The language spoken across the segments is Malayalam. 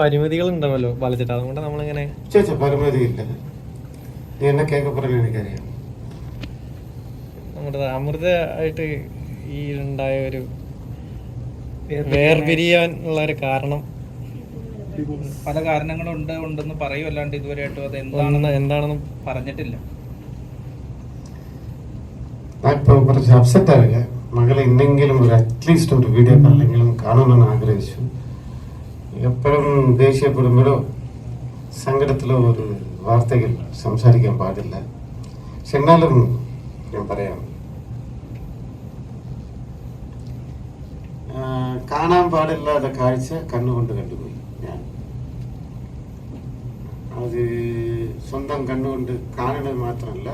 പരിമിതികൾ ഉണ്ടാവല്ലോ ബാലച്ചേട്ടാ അതുകൊണ്ട് നമ്മളിങ്ങനെ ചേച്ചാ പരിമിതിയില്ല. നീ എന്നെ കേൾക്ക പറഞ്ഞ എനിക്കറിയാം. നമ്മുടെ അമൃത ആയിട്ട് ഈ ഉണ്ടായ ഒരു വേർപിരിയാൻ. ഉള്ള ഒരു കാരണം. പല കാരണങ്ങളുണ്ട് ഉണ്ടെന്ന് പറയുമല്ലാണ്ട് ഇതുവരെയായിട്ടും അത് എന്താണെന്ന് എന്താണെന്ന് പറഞ്ഞിട്ടില്ല. ഞാൻ ഇപ്പൊ കുറച്ച് അപ്സെറ്റ് ആവില്ല മകളെ ഇന്നെങ്കിലും ഒരു അറ്റ്ലീസ്റ്റ് ഒരു വീഡിയോ കാളിലെങ്കിലും കാണണമെന്ന് ആഗ്രഹിച്ചു. എപ്പോഴും ദേഷ്യപ്പെടുമ്പോഴോ സങ്കടത്തിലോ ഒരു വാർത്തകൾ സംസാരിക്കാൻ പാടില്ല പക്ഷെ എന്നാലും ഞാൻ പറയാം ആ, കാണാൻ പാടില്ലാത്ത കാഴ്ച കണ്ണുകൊണ്ട് കണ്ടുപോയി ഞാൻ അത് സ്വന്തം കണ്ണുകൊണ്ട് കാണുന്നത് മാത്രമല്ല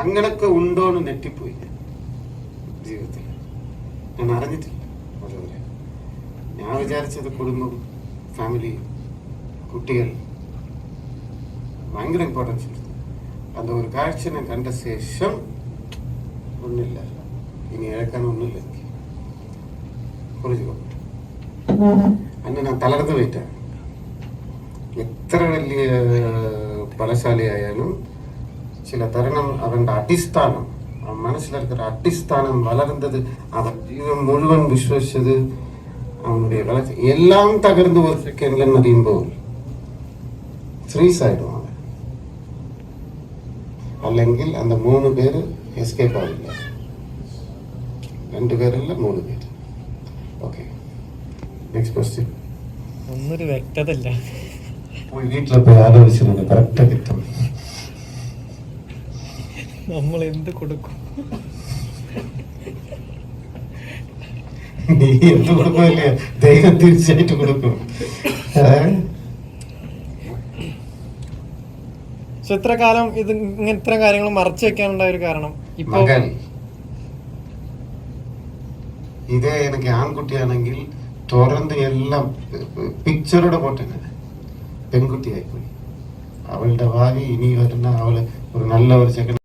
അങ്ങനൊക്കെ ഉണ്ടോന്ന് നെറ്റിപ്പോയി ഞാൻ ജീവിതത്തിൽ ഞാൻ അറിഞ്ഞിട്ടില്ല അതുവരെ ഞാൻ വിചാരിച്ചത് കുടുംബം ഫാമിലി കുട്ടികൾ ഭയങ്കര ഇമ്പോർട്ടൻസ് എടുത്തു അത് ഒരു കാഴ്ചനെ കണ്ട ശേഷം ഒന്നില്ല ഇനി ഇഴക്കാൻ ഒന്നുമില്ല എനിക്ക് പുറത്തുകൊണ്ട് അന്ന് ഞാൻ തളർന്നു പോയിട്ടാണ് എത്ര വലിയ ബലശാലിയായാലും சில தருணம் அவன் அடிஸ்தானம் அவன் மனசில் இருக்கிற அடிஸ்தானம் வளர்ந்தது அவன் ஜீவன் முழுவன் விஸ்வசிச்சது വളർച്ച എല്ലാം തകർന്നു ഒരു സെക്കൻഡിലെന്ന് അറിയുമ്പോൾ ഫ്രീസ് ആയിടും അവൻ അല്ലെങ്കിൽ அந்த മൂന്ന് പേര് എസ്കേപ്പ് ആവില്ല രണ്ടു പേരല്ല മൂന്ന് പേര് ഓക്കെ നെക്സ്റ്റ് ക്വസ്റ്റ്യൻ ഒന്നൊരു വ്യക്തത ഇല്ല പോയി വീട്ടിൽ പോയി ആലോചിച്ചിട്ടുണ്ട് കറക്റ്റ് കിട്ടും നമ്മൾ എന്ത് കൊടുക്കും നീ എന്ത് കൊടുക്കുമല്ലേ ദൈവം തീർച്ചയായിട്ടും കൊടുക്കും? പക്ഷെ ഇത്ര കാലം ഇത് ഇങ്ങനെ ഇത്ര കാര്യങ്ങൾ മറച്ചു വെക്കാനുണ്ടായ ഒരു കാരണം. ഇപ്പൊ ഇതേ എനിക്ക് ആൺകുട്ടിയാണെങ്കിൽ തുറന്ന് എല്ലാം പിക്ചറോടെ പോട്ടെ പെൺകുട്ടിയായിപ്പോയി. അവളുടെ ഭാവി ഇനി വരുന്ന അവൾ ഒരു നല്ല ഒരു ചെക്കൻ